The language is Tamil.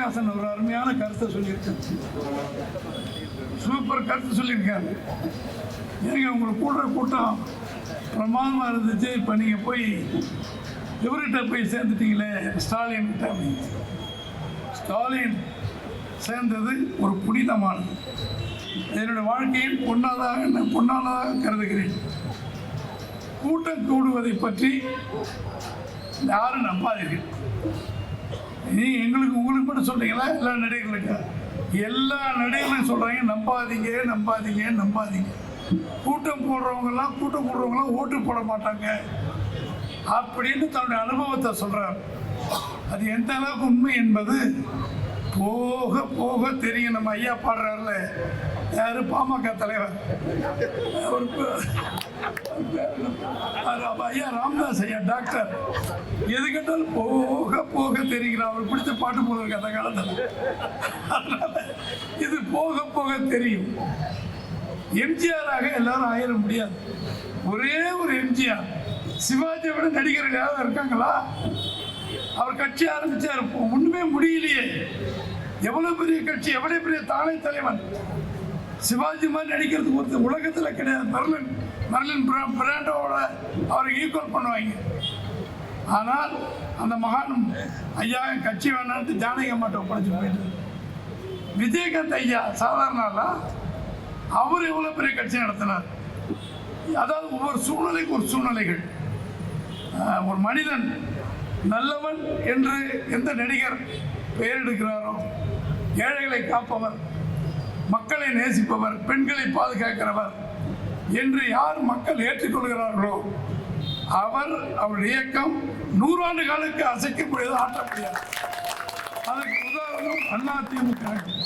கமலஹாசன் ஒரு அருமையான கருத்தை சொல்லியிருக்காரு. சூப்பர் கருத்து சொல்லியிருக்காரு. ஏங்க உங்களுக்கு கூடுற கூட்டம் பிரமாதமாக இருந்துச்சு. இப்போ நீங்கள் போய் இவர்கிட்ட போய் சேர்ந்துட்டீங்களே ஸ்டாலின் கிட்ட அப்படின்னு. ஸ்டாலின் சேர்ந்தது ஒரு புனிதமானது. என்னுடைய வாழ்க்கையில் பொன்னாதாக நான் பொன்னானதாக கருதுகிறேன். கூட்டம் கூடுவதை பற்றி யாரும் நம்பாதீர்கள். நீ எங்களுக்கு உங்களுக்கு மட்டும் சொல்றீங்களா? எல்லா நடிகர்களுக்கு? எல்லா நடிகர்களும் சொல்றாங்க நம்பாதீங்க நம்பாதீங்க நம்பாதீங்க. கூட்டம் போடுறவங்கெல்லாம் கூட்டம் போடுறவங்களாம் ஓட்டு போட மாட்டாங்க. அப்படின்னு தன்னுடைய அனுபவத்தை சொல்றார். அது எந்த அளவுக்கு உண்மை என்பது போக போக தெரியும். நம்ம ஐயா பாடுறாருல. யாரு? பாமக தலைவர். ஐயா ராமதாஸ் ஐயா டாக்டர். எது கேட்டாலும் போ போக தெரிகிறார் அவர் பிடிச்ச பாட்டு போல இருக்கு அந்த காலத்தில். அதனால இது போக போக தெரியும். எம்ஜிஆராக எல்லாரும் ஆயிட முடியாது. ஒரே ஒரு எம்ஜிஆர். சிவாஜியை விட நடிகர்கள் யாராவது இருக்காங்களா? அவர் கட்சி ஆரம்பிச்சார். ஒன்றுமே முடியலையே. எவ்வளோ பெரிய கட்சி எவ்வளோ பெரிய தானே தலைவன் சிவாஜி மாதிரி நடிக்கிறதுக்கு ஒருத்தர் உலகத்தில் கிடையாது. மர்லின் மர்லின் பிராண்டோட அவரை ஈக்குவல் பண்ணுவாங்க. ஆனால் அந்த மகானும் ஐயா என் கட்சி வேணான்ட்டு ஜானகி அம்மாட்ட ஒப்படைச்சு போயிட்டு விஜயகாந்த் ஐயா சாதாரண அவர் எவ்வளோ பெரிய கட்சி நடத்தினார்? அதாவது ஒவ்வொரு சூழ்நிலைக்கு ஒரு சூழ்நிலைகள். ஒரு மனிதன் நல்லவன் என்று எந்த நடிகர் பெயர் எடுக்கிறாரோ ஏழைகளை காப்பவர் மக்களை நேசிப்பவர் பெண்களை பாதுகாக்கிறவர் என்று யார் மக்கள் ஏற்றுக்கொள்கிறார்களோ அவர் அவருடைய இயக்கம் நூறாண்டு காலுக்கு அசைக்க முடியாது ஆட்ட முடியாது அதற்கு உதாரணம் அதிமுக